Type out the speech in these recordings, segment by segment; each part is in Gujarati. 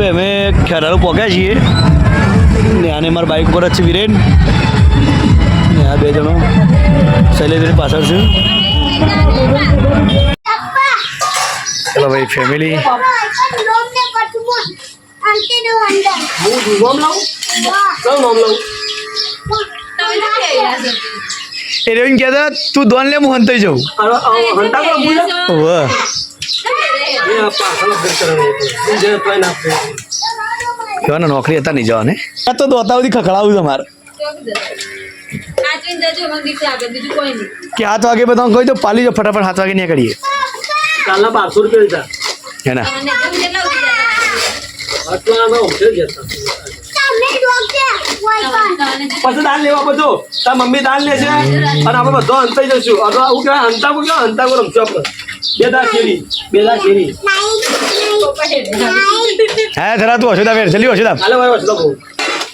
ભાઈ અમે ખેરાલુ પહોંચ્યા છીએ. ને આને મારા બાઇક ઉપર જ છે વિરેન ને આ બે જણો શૈલેષની પાછળ છે. ચલો ભાઈ ફેમિલી એ રેવીન કહેતા તું દોન લે હું હંતાઈ જાઉં. અરે, અ, હંતા કરો બોલે વાહ એ આ પાછળ ફેર કરવાની હતી. તું જે તોય ના ફેર. એવાના નોકરી હતા નહીં જવાને? આ તો દોતા સુધી ખખડાવું તમારે કે હાથ વાગે બધા કહી દો પાલી જો ફટાફટ હાથ વાગે નીકળીએ. કાલના બારસો રૂપિયા લીધા. પછી દાન લેવા બધો. તાર મમ્મી દાન લે છે અને આપણે બધો અંતાઈ જશું અથવા હું કહેવાય અંતા હું કહેવાય અંતા કો રમશું આપણે. બેદા શેરી તું હશો દાવેર જલ્દી હશો હાલો ભાઈ હશો લોકો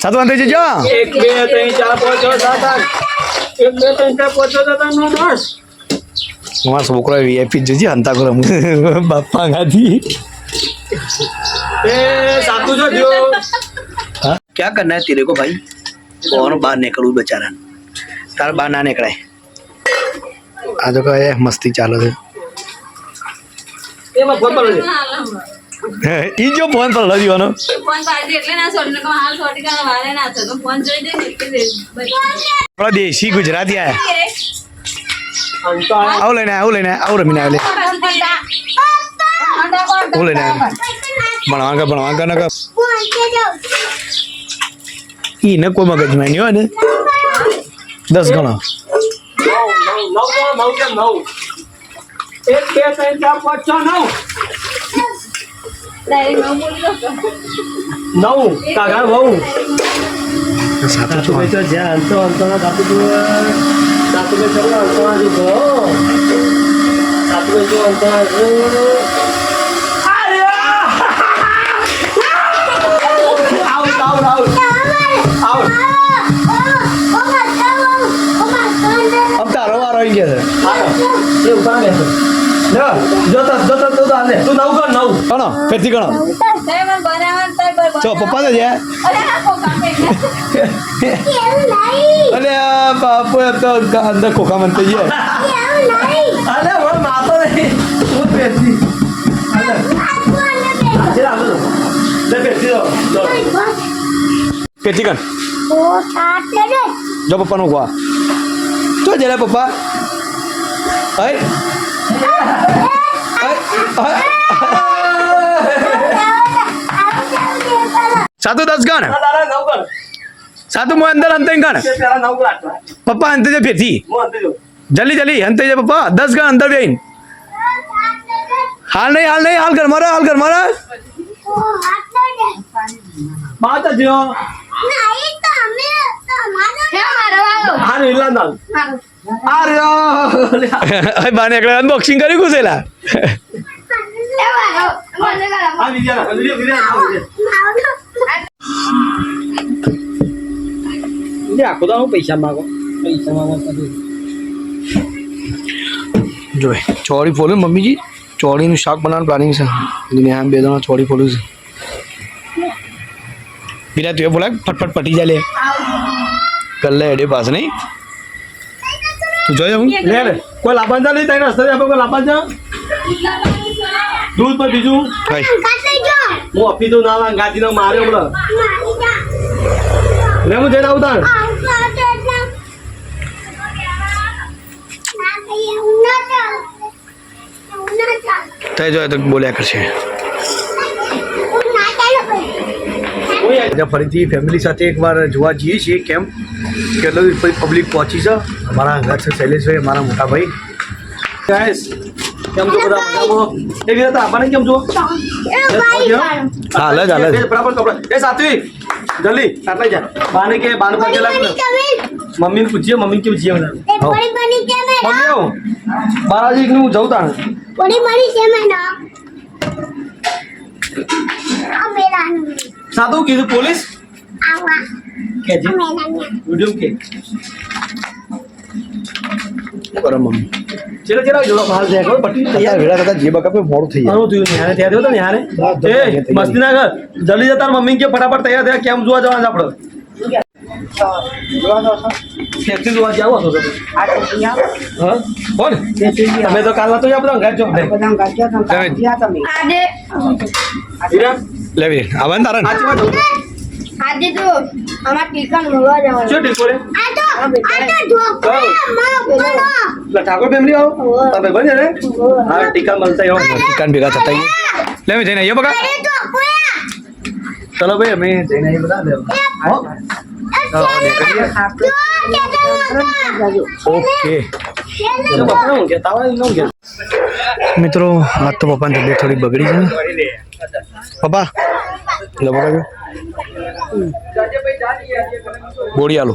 સાતું અંતે જજો 1 2 3 4 5 6 7 8 1 2 3 4 5 6 7 8 9 10 મારા છોકરો વીઆઈપી જજી હંતા કરો બાપા ગાધી એ સાતું જો જો. હા? ક્યાં કરના હે તેરે કો ભાઈ? કોણ બહાર નીકળવું બેચારા તાર બહાર ના નીકળાય. આ તો કહે મસ્તી ચાલે છે. એમાં ફોન પર ઈ જો ફોન પર લઈ દીવાનો ફોન પાડી એટલે ના સોડ ને હાલ સોટી કા વારે ના થતો ફોન જોઈ દે ને આપણા દેશી ગુજરાતી અંતા આવું લઈને આવું લઈને આવું રમીને આવે લે. લઈને આવે ભણવા કા ભણવા કા નકા? ઈ ને કોઈ મગજમાં નહીં હોય ને. દસ ગણો. નવ નવ નવ નવ નવ. એક બે ત્રણ ચાર પાંચ છ નવ ડાયરેક્ટ નો બોલી દો નવ કાગળ બહુ સાતું સાતું ભાઈ તો જ્યાં અંતો અંતો ના સાતું તું સાતું ભાઈ ચલો જો જો તો જો તો તું આને તું નવ કર નવ. ગણો ફેરથી ગણો. મન ચો પપ્પા તો જ્યાં પે બાપુ એ તો અંદર ખોખા અરે વળ માતો નહીં હું દો જો પપ્પા નું ખવા તો જરા પપ્પા. હય સાતું દસ ગણ. સાતું મોં અંદર અંતે ગણ. પપ્પા અંતે જે ફેરથી. જલ્દી જલ્દી અંતે જે પપ્પા. દસ ગણ અંદર બેન હાલ નહીં હાલ નહીં હાલ ઘર મારા હાલ ઘર મારા. બાત જો હે મારો વાલો આ રીલા નાલ આ રહ્યો હવે બાને એકલા અનબોક્સિંગ કરી ઘુસેલા હે મારો મને કરા આ વિડિયો વિડિયો વિડિયો. લે આખો તો હું પૈસા માંગો? પૈસા માંગો જોઈ ચોળી ફોલ્યું મમ્મીજી. ચોળીનું શાક બનાવવાનું પ્લાનિંગ છે. દુનિયા બે જણા ચોળી ફોલ્યું છે. બીરા તું એ બોલાય ફટફટ પટી જાય લે. કલ્લે એડે પાસ નહીં? જોઈ હું લે લે. કોઈ લાભાન જા નહીં તારી રસ્તે આપણે કોઈ લાભાન જા દૂધ પર બીજું? હું અફી તો ના ગાતી નો માર્યો હમણાં. લે હું જઈને આવું તાણ. થઈ તો બોલ્યા કરશે. આજે ફરીથી ફેમિલી સાથે એકવાર જોવા જઈએ છીએ. કેમ? કેટલો પબ્લિક પહોંચી છે? અમારા અંગાત છે શૈલેષભાઈ અમારા મોટા ભાઈ. ગાઈસ કેમ છો બધા? મજામાં એ વિરા તો આપણને કેમ છો હાલે જ, હાલે જ. એ બરાબર કપડા એ સાત્વી જલ્દી આટલા જા બાને કે બાને પગે લાગ મમ્મીને પૂછીએ મમ્મીને કેવું છીએ બધા મમ્મી હો. બારાજી નું હું જઉં તાણ. સાતું કીધું પોલીસ? કે જે વીડિયો કે. મમ્મી? ચેલા ચેલા જોડો છે ખબર પટ્ટી તૈયાર વેળા થતા જે બકા મોડું થઈ જાય. થયું ને ત્યાં થયો તો એ મસ્તી ના કર જલ્દી જતા મમ્મી કે ફટાફટ તૈયાર થયા કેમ જોવા જવાનું આપડે? આપણે ટેક્સી જોવા જાવ હતો તમે? તમે તો કાલ આજે હીરા? લેવી. આવે ને તારણ સાચી વાત. કહું. આજે તો અમાર ટીકા મળવા જવાનું. શું ટીકો રે? આ તો આ તો કહું. એટલે ઠાકોર ફેમિલી આવો. તમે બને રે. હા. ટીકા મળતા આવો. ટીકા ભેગા થતા. લેવી જઈને આવીએ બગા ચલો ભાઈ અમે જઈને આવીએ બધા. લેવા. હો? હા, ઓકે. મિત્રો આ તો પપ્પાની તબિયત થોડી બગડી છે. પપ્પા લો બકા જો ગોળી આલો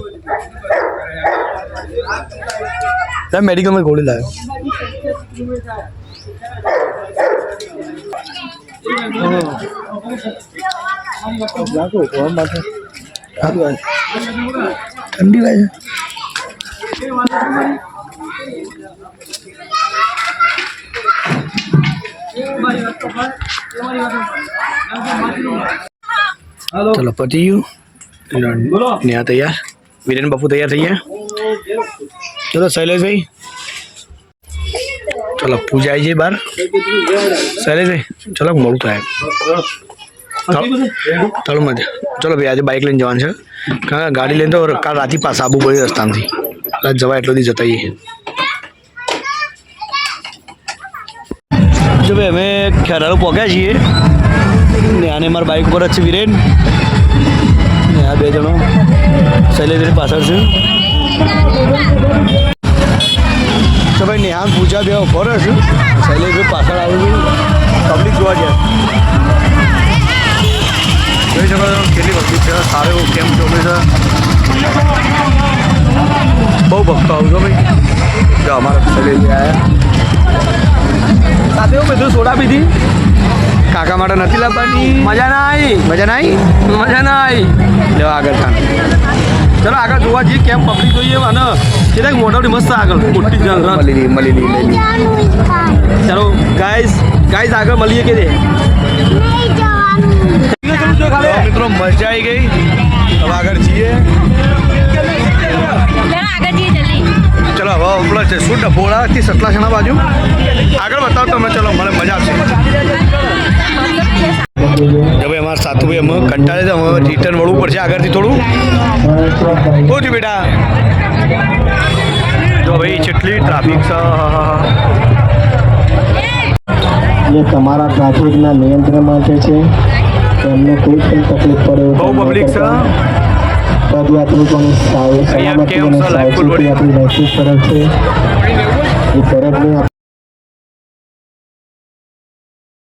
તમે મેડિકલમાં ગોળી લાવ્યો ઠંડી વાય હાલો ચલો પતી ગયું ન્યા તૈયાર. વિરેન બાપુ તૈયાર થઈ ગયા. ચલો શૈલેષભાઈ. ચલો પૂજા આવી જાય બહાર શૈલેષભાઈ ચલો મોડું થાય. ચાલો મજા ચલો ભાઈ આજે બાઇક લઈને જવાનું છે. કારણ કે ગાડી લઈને તો કાલ રાતી પાસે આબુ પડ્યું રસ્તામાંથી. કદાચ જવા એટલો દી જતા જો ભાઈ, અમે ખેરાલુ પહોંચ્યા છીએ. ને આને મારા બાઇક ઉપર જ છે વિરેન. ને આ બે જણો શૈલેષની પાછળ છે. તો ભાઈ, નેહાન પૂજા બે ઉપર છું. શૈલેષભાઈ પાછળ સોડા પીધી કાકા માટે નથી લાવવાની. મજા ના આવી મજા ના આવી મજા ના આવી લેવા આગળ કામ ચલો આગળ જોવા જઈએ કેમ પબ્લિક જોઈએ અને કેટલાક મોટાથી મસ્ત આગળ મોટી જંગ મળી લીધી મળી લીધી લઈ ચલો ગાઈસ ગાઈસ આગળ મળીએ કે મિત્રો મજા આવી ગઈ. હવે આગળ છીએ આગળ જઈએ જલ્દી. ચલો હવે પેલો છે. શું ડભોળાથી સતલાસણા બાજુ? આગળ બતાવો તમે ચલો મને મજા આવશે. હવે અમારા સાતુભાઈ અમે કંટાળે છે. અમે રિટર્ન વળવું પડશે આગળથી થોડું. બહુ થયું બેટા? જો ભાઈ કેટલી ટ્રાફિક છે. જે તમારા ટ્રાફિકના નિયંત્રણ માટે છે તેમને કોઈ પણ તકલીફ પડે બહુ પબ્લિક છે. પદયાત્રિકોની સલામતી અને સાવચેતી આપણી નૈતિક ફરજ છે. એ ફરજને